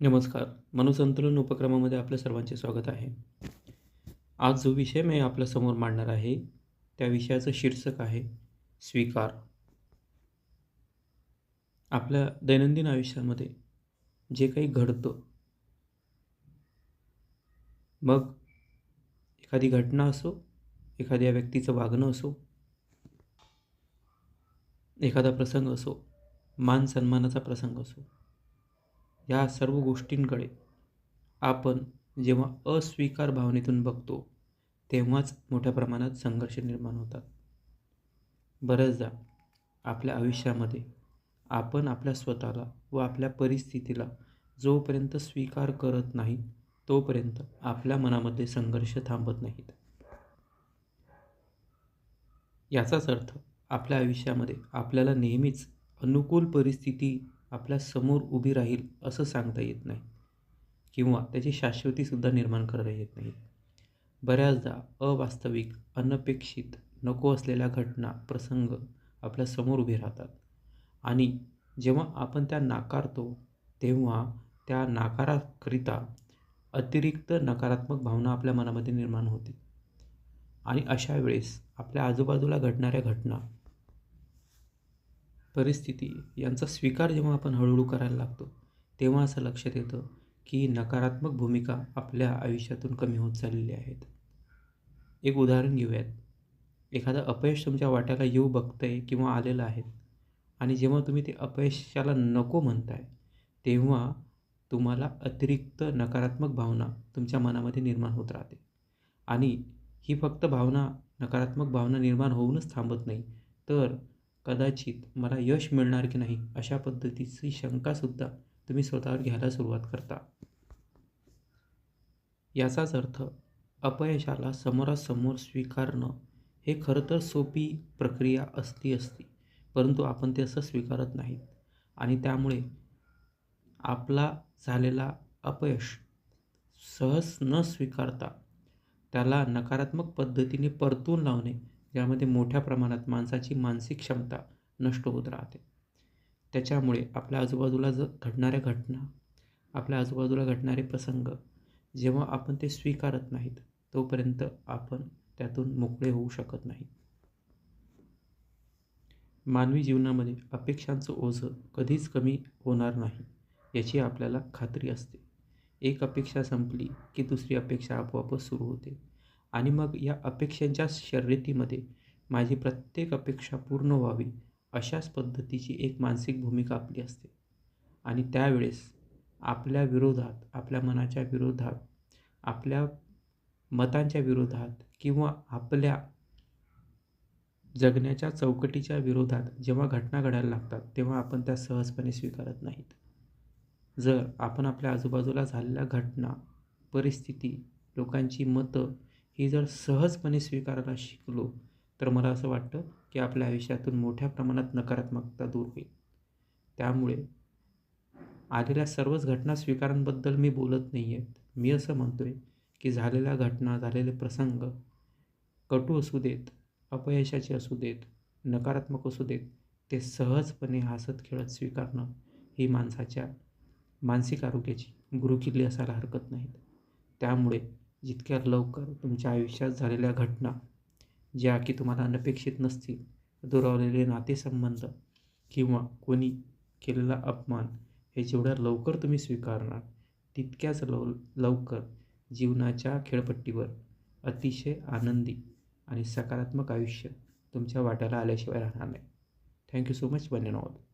नमस्कार. मनुसंतुलन उपक्रमामध्ये आपल्या सर्वांचे स्वागत आहे. आज जो विषय मी आपल्यासमोर मांडणार आहे त्या विषयाचं शीर्षक आहे स्वीकार. आपल्या दैनंदिन आयुष्यामध्ये जे काही घडतं मग एखादी घटना असो एखाद्या व्यक्तीचं वागणं असो एखादा प्रसंग असो मान सन्मानाचा प्रसंग असो या सर्व गोष्टींकडे आपण जेव्हा अस्वीकार भावनेतून बघतो तेव्हाच मोठ्या प्रमाणात संघर्ष निर्माण होतात. बऱ्याचदा आपल्या आयुष्यामध्ये आपण आपल्या स्वतःला व आपल्या परिस्थितीला जोपर्यंत स्वीकार करत नाही तोपर्यंत आपल्या मनामध्ये संघर्ष थांबत नाहीत. याचाच अर्थ आपल्या आयुष्यामध्ये आपल्याला नेहमीच अनुकूल परिस्थिती आपल्यासमोर उभी राहील असं सांगता येत नाही. किंवा त्याची शाश्वतीसुद्धा निर्माण करता येत नाही. बऱ्याचदा अवास्तविक अनपेक्षित नको असलेल्या घटना प्रसंग आपल्यासमोर उभे राहतात. आणि जेव्हा आपण त्या नाकारतो तेव्हा त्या नाकाराकरिता अतिरिक्त नकारात्मक भावना आपल्या मनामध्ये निर्माण होते. आणि अशा वेळेस आपल्या आजूबाजूला घडणाऱ्या घटना परिस्थिती यांचा स्वीकार जेव्हा आपण हळूहळू करायला लागतो तेव्हा असं लक्षात येतं की नकारात्मक भूमिका आपल्या आयुष्यातून कमी होत चाललेली आहेत. एक उदाहरण घेऊयात. एखादं अपयश तुमच्या वाट्याला येऊ बघतंय किंवा आलेलं आहे आणि जेव्हा तुम्ही ते अपयशाला नको म्हणताय तेव्हा तुम्हाला अतिरिक्त नकारात्मक भावना तुमच्या मनामध्ये निर्माण होत राहते. आणि ही फक्त भावना नकारात्मक भावना निर्माण होऊनच थांबत नाही तर कदाचित मला यश मिळणार की नाही अशा पद्धतीची शंकासुद्धा तुम्ही स्वतःवर घ्यायला सुरुवात करता. याचाच अर्थ अपयशाला समोरासमोर स्वीकारणं हे खरं तर सोपी प्रक्रिया असली असती परंतु आपण ते असं स्वीकारत नाहीत. आणि त्यामुळे आपला झालेला अपयश सहज न स्वीकारता त्याला नकारात्मक पद्धतीने परतून लावणे यामध्ये मोठ्या प्रमाणात माणसाची मानसिक क्षमता नष्ट होत राहते. त्याच्यामुळे आपल्या आजूबाजूला ज घडणाऱ्या घटना आपल्या आजूबाजूला घडणारे प्रसंग जेव्हा आपण ते स्वीकारत नाहीत तोपर्यंत आपण त्यातून मोकळे होऊ शकत नाही. मानवी जीवनामध्ये अपेक्षांचं ओझं कधीच कमी होणार नाही याची आपल्याला खात्री असते. एक अपेक्षा संपली की दुसरी अपेक्षा आपोआपच सुरू होते. आणि मग या अपेक्षांच्या शर्यतीमध्ये माझी प्रत्येक अपेक्षा पूर्ण व्हावी अशाच पद्धतीची एक मानसिक भूमिका आपली असते. आणि त्यावेळेस आपल्या विरोधात आपल्या मनाच्या विरोधात आपल्या मतांच्या विरोधात किंवा आपल्या जगण्याच्या चौकटीच्या विरोधात जेव्हा घटना घडायला लागतात तेव्हा आपण त्या सहजपणे स्वीकारत नाहीत. जर आपण आपल्या आजूबाजूला झालेल्या घटना परिस्थिती लोकांची मतं ही जर सहजपणे स्वीकारायला शिकलो तर मला असं वाटतं की आपल्या आयुष्यातून मोठ्या प्रमाणात नकारात्मकता दूर होईल. त्यामुळे आलेल्या सर्वच घटना स्वीकारांबद्दल मी बोलत नाही आहेत. मी असं म्हणतो आहे की झालेल्या घटना झालेले प्रसंग कटू असू देत अपयशाचे असू देत नकारात्मक असू देत ते सहजपणे हसत खेळत स्वीकारणं ही माणसाच्या मानसिक आरोग्याची गुरुकिल्ली असायला हरकत नाहीत. त्यामुळे जितक्या लवकर तुमच्या आयुष्यात झालेल्या घटना ज्या की तुम्हाला अनपेक्षित नसतील दुरावलेले नातेसंबंध किंवा कोणी केलेला अपमान हे जेवढ्या लवकर तुम्ही स्वीकारणार तितक्याच लव लवकर जीवनाच्या खेळपट्टीवर अतिशय आनंदी आणि सकारात्मक आयुष्य तुमच्या वाट्याला आल्याशिवाय राहणार नाही. Thank you so much बन्यनॉल